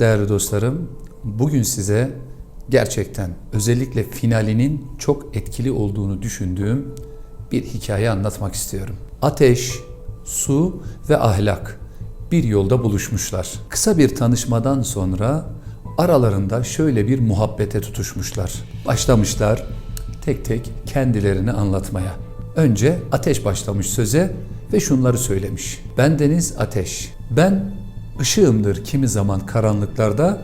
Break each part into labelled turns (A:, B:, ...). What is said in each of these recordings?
A: Değerli dostlarım, bugün size gerçekten özellikle finalinin çok etkili olduğunu düşündüğüm bir hikaye anlatmak istiyorum. Ateş, su ve ahlak bir yolda buluşmuşlar. Kısa bir tanışmadan sonra aralarında şöyle bir muhabbete tutuşmuşlar. Başlamışlar tek tek kendilerini anlatmaya. Önce Ateş başlamış söze ve şunları söylemiş. Ben Deniz Ateş. Ben ışığımdır kimi zaman karanlıklarda,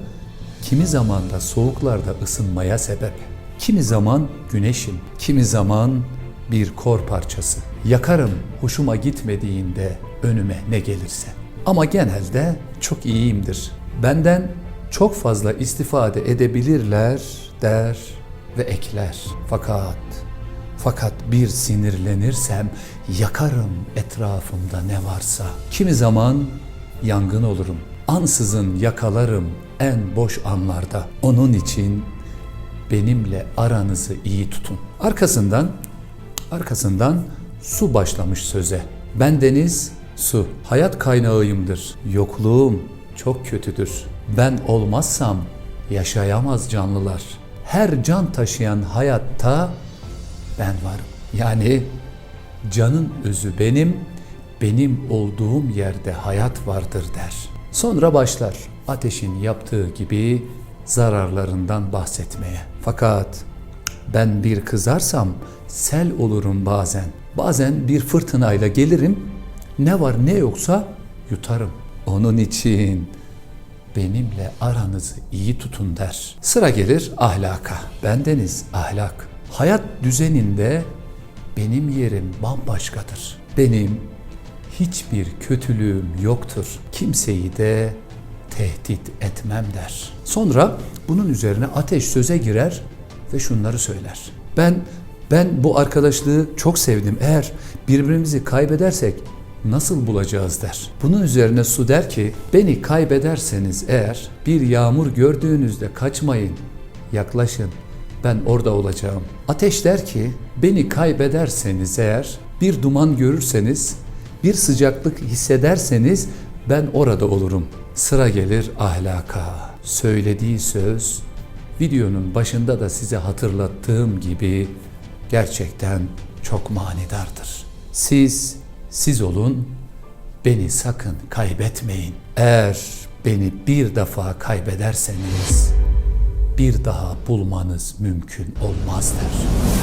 A: kimi zaman da soğuklarda ısınmaya sebep. Kimi zaman güneşim, kimi zaman bir kor parçası. Yakarım hoşuma gitmediğinde önüme ne gelirse. Ama genelde çok iyiyimdir. Benden çok fazla istifade edebilirler der ve ekler. Fakat fakat bir sinirlenirsem yakarım etrafımda ne varsa. Kimi zaman yangın olurum. Ansızın yakalarım en boş anlarda. Onun için benimle aranızı iyi tutun. Arkasından arkasından su başlamış söze. Ben deniz, su. Hayat kaynağıyımdır. Yokluğum çok kötüdür. Ben olmazsam yaşayamaz canlılar. Her can taşıyan hayatta ben varım. Yani canın özü benim, benim olduğum yerde hayat vardır der. Sonra başlar ateşin yaptığı gibi zararlarından bahsetmeye. Fakat ben bir kızarsam sel olurum bazen. Bazen bir fırtınayla gelirim, ne var ne yoksa yutarım. Onun için benimle aranızı iyi tutun der. Sıra gelir ahlaka. Bendeniz ahlak. Hayat düzeninde benim yerim bambaşkadır. Benim hiçbir kötülüğüm yoktur. Kimseyi de tehdit etmem der. Sonra bunun üzerine ateş söze girer ve şunları söyler. Ben ben bu arkadaşlığı çok sevdim. Eğer birbirimizi kaybedersek nasıl bulacağız der. Bunun üzerine su der ki beni kaybederseniz eğer bir yağmur gördüğünüzde kaçmayın, yaklaşın. Ben orada olacağım. Ateş der ki beni kaybederseniz eğer bir duman görürseniz, bir sıcaklık hissederseniz ben orada olurum. Sıra gelir ahlaka. Söylediği söz videonun başında da size hatırlattığım gibi gerçekten çok manidardır. Siz siz olun, beni sakın kaybetmeyin. Eğer beni bir defa kaybederseniz bir daha bulmanız mümkün olmaz der.